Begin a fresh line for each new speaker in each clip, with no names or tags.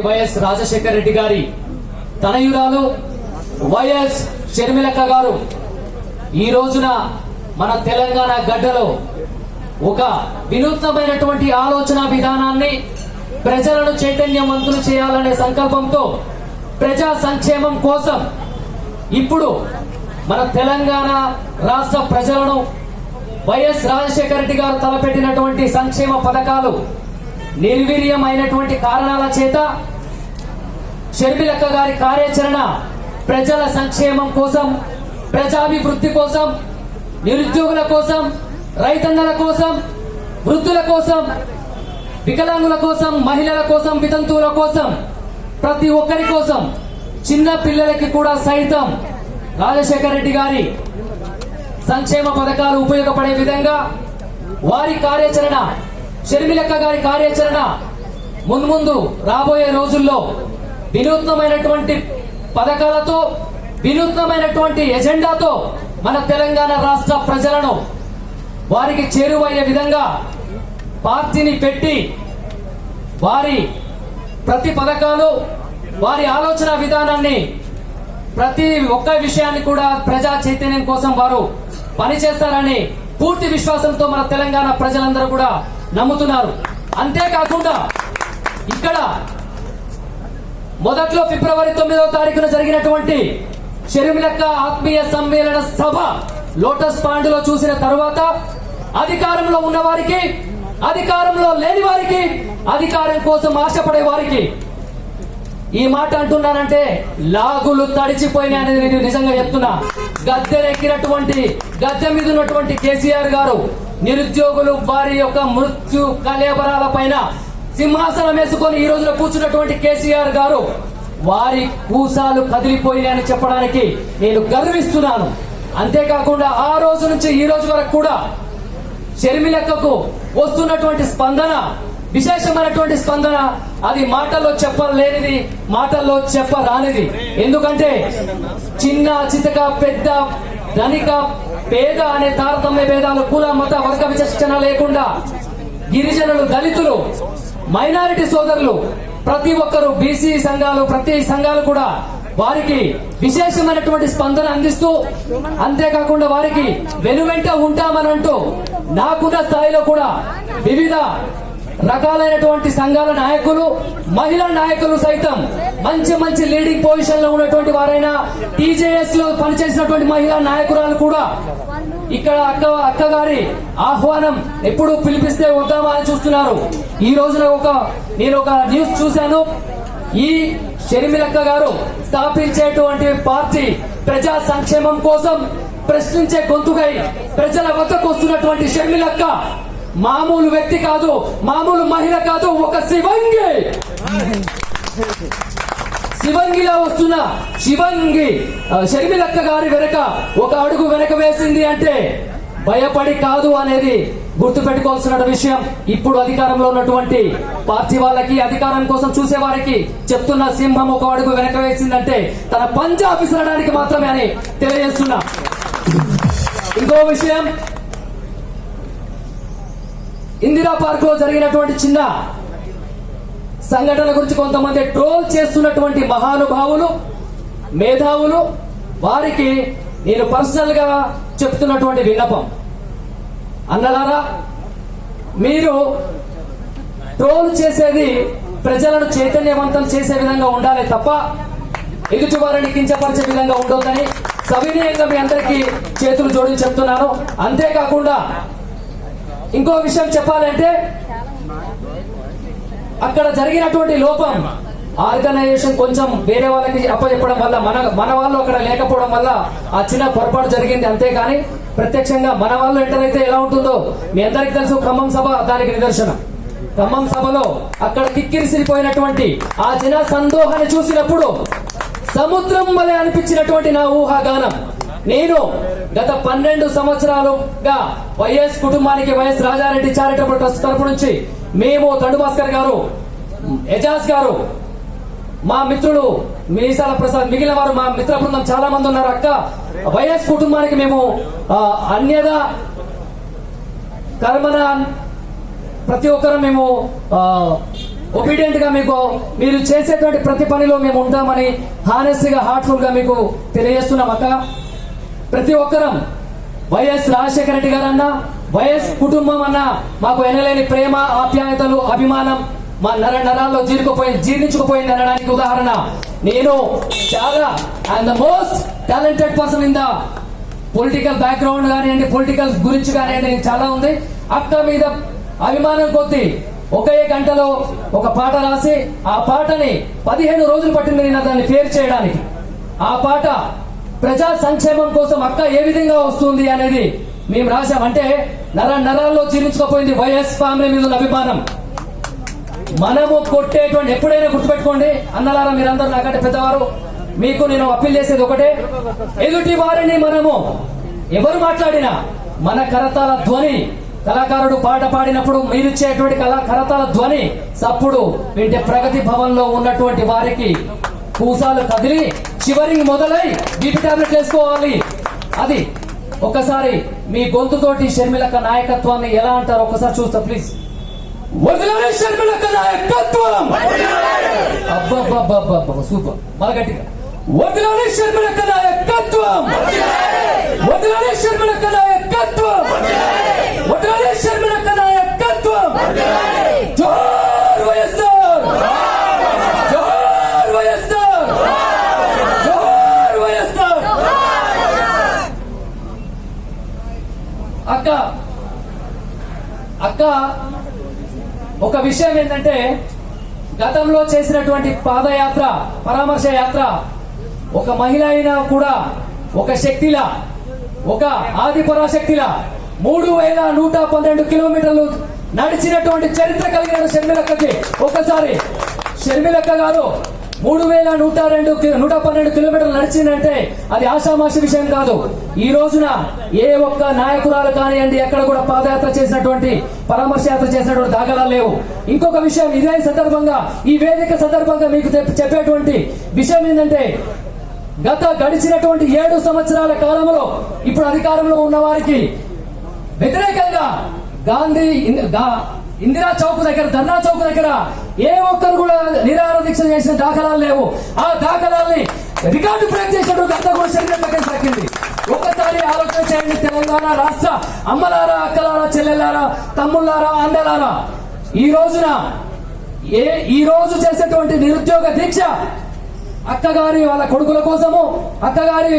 YS Rajasekhara Reddy గారి తనయురాలు YS షర్మిలక్క గారు ఈ రోజున మన తెలంగాణ గడ్డలో ఒక వినూత్నమైనటువంటి ఆలోచన విధానాన్ని ప్రజలను చైతన్యవంతులు చేయాలనే సంకల్పంతో ప్రజా సంక్షేమం కోసం ఇప్పుడు మన తెలంగాణ రాష్ట్ర ప్రజలను వైఎస్ రాజశేఖర రెడ్డి గారు తలపెట్టినటువంటి సంక్షేమ పథకాలు నిర్వీర్యమైనటువంటి కారణాల చేత షర్మిలక్క గారి కార్యాచరణ ప్రజల సంక్షేమం కోసం ప్రజాభివృద్ధి కోసం నిరుద్యోగుల కోసం రైతన్నల కోసం వృద్ధుల కోసం వికలాంగుల కోసం మహిళల కోసం వితంతువుల కోసం ప్రతి ఒక్కరి కోసం చిన్న పిల్లలకి కూడా సైతం రాజశేఖర రెడ్డి గారి సంక్షేమ పథకాలు ఉపయోగపడే విధంగా వారి కార్యాచరణ షర్మిలక్క గారి కార్యాచరణ మున్ముందు రాబోయే రోజుల్లో వినూత్నమైనటువంటి పథకాలతో వినూత్నమైనటువంటి ఎజెండాతో మన తెలంగాణ రాష్ట్ర ప్రజలను వారికి చేరువయ్యే విధంగా పార్టీని పెట్టి వారి ప్రతి పథకాలు వారి ఆలోచన విధానాన్ని ప్రతి ఒక్క విషయాన్ని కూడా ప్రజా చైతన్యం కోసం వారు పనిచేస్తారని పూర్తి విశ్వాసంతో మన తెలంగాణ ప్రజలందరూ కూడా నమ్ముతున్నారు. అంతేకాకుండా ఇక్కడ మొదట్లో ఫిబ్రవరి తొమ్మిదవ తారీఖున జరిగినటువంటి షర్మిలక్క ఆత్మీయ సమ్మేళన సభ లోటస్ పాండ్లో చూసిన తరువాత అధికారంలో ఉన్న వారికి అధికారంలో లేని వారికి అధికారం కోసం ఆశపడే వారికి ఈ మాట అంటున్నానంటే లాగులు తడిచిపోయినాయి అనేది నేను నిజంగా చెప్తున్నా. గద్దెనెక్కినటువంటి గద్దె మీద ఉన్నటువంటి కేసీఆర్ గారు నిరుద్యోగులు వారి యొక్క మృత్యు కలేబరాల పైన సింహాసనం వేసుకొని ఈ రోజున కూర్చున్నటువంటి కేసీఆర్ గారు వారి కూసాలు కదిలిపోయినాయని చెప్పడానికి నేను గర్విస్తున్నాను. అంతేకాకుండా ఆ రోజు నుంచి ఈ రోజు వరకు కూడా షర్మిలక్కకు వస్తున్నటువంటి స్పందన విశేషమైనటువంటి స్పందన. అది మాటల్లో చెప్పలేనిది మాటల్లో చెప్పరానిది. ఎందుకంటే చిన్న చితక పెద్ద ధనిక పేద అనే తారతమ్య భేదాలు కుల మత వర్గ విచక్షణ లేకుండా గిరిజనులు దళితులు మైనారిటీ సోదరులు ప్రతి ఒక్కరు బీసీ సంఘాలు ప్రతి సంఘాలు కూడా వారికి విశేషమైనటువంటి స్పందన అందిస్తూ అంతేకాకుండా వారికి వెనువెంట ఉంటామని అంటూ నాకున్న స్థాయిలో కూడా వివిధ రకాలైనటువంటి సంఘాల నాయకులు మహిళా నాయకులు సైతం మంచి మంచి లీడింగ్ పొజిషన్లో ఉన్నటువంటి వారైనా టీజేఎస్లో పనిచేసినటువంటి మహిళా నాయకురాలు కూడా ఇక్కడ అక్క అక్క గారి ఆహ్వానం ఎప్పుడు పిలిపిస్తే వద్దామా అని చూస్తున్నారు. ఈ రోజున ఒక నేను ఒక న్యూస్ చూశాను. ఈ షర్మిలక్క గారు స్థాపించేటువంటి పార్టీ ప్రజా సంక్షేమం కోసం ప్రశ్నించే గొంతుకై ప్రజల వద్దకు వస్తున్నటువంటి షర్మిలక్క మామూలు వ్యక్తి కాదు మామూలు మహిళ కాదు ఒక శివంగి. శివంగిలో వస్తున్న శివంగి షర్మిలక్క గారి వెనక ఒక అడుగు వెనక వేసింది అంటే భయపడి కాదు అనేది గుర్తు పెట్టుకోవాల్సిన విషయం. ఇప్పుడు అధికారంలో ఉన్నటువంటి పార్టీ వాళ్ళకి అధికారం కోసం చూసే వారికి చెప్తున్న సింహం ఒక అడుగు వెనక వేసిందంటే తన పంజా విసరడానికి మాత్రమే అని తెలియజేస్తున్నా. ఇంకో విషయం ఇందిరా పార్క్లో జరిగినటువంటి చిన్న సంఘటన గురించి కొంతమంది ట్రోల్ చేస్తున్నటువంటి మహానుభావులు మేధావులు వారికి నేను పర్సనల్గా చెప్తున్నటువంటి విన్నపం. అన్నలారా మీరు ట్రోల్ చేసేది ప్రజలను చైతన్యవంతం చేసే విధంగా ఉండాలి తప్ప ఎదుటివారిని కించపరిచే విధంగా ఉండొద్దని సవినయంగా మీ అందరికీ చేతులు జోడించి చెప్తున్నాను. అంతేకాకుండా ఇంకో విషయం చెప్పాలంటే అక్కడ జరిగినటువంటి లోపం ఆర్గనైజేషన్ కొంచెం వేరే వాళ్ళకి అప్పచెప్పడం వల్ల మన మన వాళ్ళు అక్కడ లేకపోవడం వల్ల ఆ చిన్న పొరపాటు జరిగింది అంతేగాని ప్రత్యక్షంగా మన వాళ్ళు ఎంటర్ అయితే ఎలా ఉంటుందో మీ అందరికి తెలుసు ఖమ్మం సభ దానికి నిదర్శనం. ఖమ్మం సభలో అక్కడ కిక్కిరిసిపోయినటువంటి ఆ జన సందోహాన్ని చూసినప్పుడు సముద్రం వలె అనిపించినటువంటి నా ఊహాగానం నేను గత పన్నెండు సంవత్సరాలుగా వైఎస్ కుటుంబానికి వైఎస్ రాజారెడ్డి చారిటబుల్ ట్రస్ట్ తరపు నుంచి మేము తండుభాస్కర్ గారు ఎజాజ్ గారు మా మిత్రులు మీసాల ప్రసాద్ మిగిలిన వారు మా మిత్ర బృందం చాలా మంది ఉన్నారు. అక్క వైఎస్ కుటుంబానికి మేము అన్యద కర్మన ప్రతి ఒక్కరు మేము ఒబీడియంట్గా మీకు మీరు చేసేటువంటి ప్రతి పనిలో మేము ఉంటామని హానెస్ట్గా హార్ట్ఫుల్గా మీకు తెలియజేస్తున్నాం. అక్క ప్రతి ఒక్కరం వైఎస్ రాజశేఖర రెడ్డి గారు అన్న వైఎస్ కుటుంబం అన్న మాకు ఎనలేని ప్రేమ ఆప్యాయతలు అభిమానం మా నర నరాల్లో జీర్చుకుపోయి జీర్ణించుకుపోయింది అనడానికి ఉదాహరణ. నేను చాలా I'm the most talented person in the political background కానివ్వండి పొలిటికల్ గురించి కానివ్వండి నేను చాలా ఉంది. అక్క మీద అభిమానం కొద్ది ఒకే గంటలో ఒక పాట రాసి ఆ పాటని పదిహేను రోజులు పట్టింది నేను దాన్ని ఫేర్ చేయడానికి. ఆ పాట ప్రజా సంక్షేమం కోసం అక్క ఏ విధంగా వస్తుంది అనేది మేము రాశాం. అంటే నర నరాల్లో జీర్ణించుకోపోయింది వైఎస్ ఫ్యామిలీ మీద ఉన్న అభిమానం. మనము కొట్టేటువంటి ఎప్పుడైనా గుర్తుపెట్టుకోండి. అన్నలారా మీరందరూ నాకంటే పెద్దవారు. మీకు నేను అప్పీల్ చేసేది ఒకటే. ఎదుటి వారిని మనము ఎవరు మాట్లాడినా మన కరతాల ధ్వని కళాకారుడు పాట పాడినప్పుడు మీరిచ్చేటువంటి కళా కరతాల ధ్వని సప్పుడు వింటే ప్రగతి భవన్లో ఉన్నటువంటి వారికి పూసాలు కదిలి చివరికి మొదలై బీపీ టాబ్లెట్ వేసుకోవాలి. అది ఒకసారి మీ గొంతుతోటి షర్మిలక్క నాయకత్వాన్ని ఎలా అంటారో ఒకసారి చూస్తా ప్లీజ్. వదిలే షర్మిలక్క నాయకత్వం! అబ్బబ్బబ్బబ్బబ్బ సూపర్. బాగా గట్టిగా. వదిలే షర్మిలక్క నాయకత్వం! వదిలే షర్మిలక్క నాయకత్వం! వదిలే షర్మిలక్క ఒక విషయం ఏంటంటే గతంలో చేసినటువంటి పాదయాత్ర పరామర్శ యాత్ర ఒక మహిళ అయినా కూడా ఒక శక్తిలా ఒక ఆది పరాశక్తిలా మూడు వేల నూట పన్నెండు కిలోమీటర్లు నడిచినటువంటి చరిత్ర కలిగిన షర్మిలక్కకి ఒకసారి షర్మిలక్క గారు మూడు వేల నూట రెండు నూట పన్నెండు కిలోమీటర్లు నడిచిందంటే అది ఆషామాషి విషయం కాదు. ఈ రోజున ఏ ఒక్క నాయకురాలు కానివ్వండి ఎక్కడ కూడా పాదయాత్ర చేసినటువంటి పరామర్శ యాత్ర చేసినటువంటి దాఖలాలు లేవు. ఇంకొక విషయం ఇదే సందర్భంగా ఈ వేదిక సందర్భంగా మీకు చెప్పేటువంటి విషయం ఏంటంటే గత గడిచినటువంటి ఏడు సంవత్సరాల కాలంలో ఇప్పుడు అధికారంలో ఉన్న వారికి వ్యతిరేకంగా గాంధీ ఇందిరా చౌక్ దగ్గర ధర్నా చౌక్ దగ్గర ఏ ఒక్కరు కూడా నిరాహార దీక్ష చేసిన దాఖలాలు లేవు. ఆ దాఖలాల్ని రికార్డు బ్రేక్ చేసినట్టు అంతా కూడా శరీరం దక్కింది ఒక్కసారి ఆలోచన చేయండి తెలంగాణ రాష్ట్ర అమ్మలారా అక్కలారా చెల్లెలారా తమ్ముళ్ళారా అన్నలారా. ఈ రోజున ఏ ఈ రోజు చేసేటువంటి నిరుద్యోగ దీక్ష అక్కగారి వాళ్ళ కొడుకుల కోసము అక్కగారి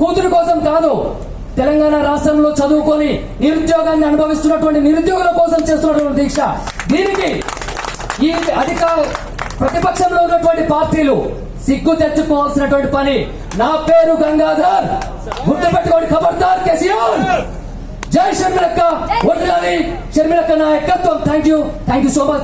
కూతురు కోసం కాదు. తెలంగాణ రాష్ట్రంలో చదువుకొని నిరుద్యోగాన్ని అనుభవిస్తున్నటువంటి నిరుద్యోగుల కోసం చేస్తున్నటువంటి దీక్ష. దీనికి ఈ అధిక ప్రతిపక్షంలో ఉన్నటువంటి పార్టీలు సిగ్గు తెచ్చుకోవాల్సినటువంటి పని. నా పేరు గంగాధర్. గుర్తుపెట్టుకోండి ఖబర్దార్ కేసీఆర్. జై షర్మిలక్క. ఒడ్రాని షర్మిలక్క నాయకత్వం. Thank you thank you so much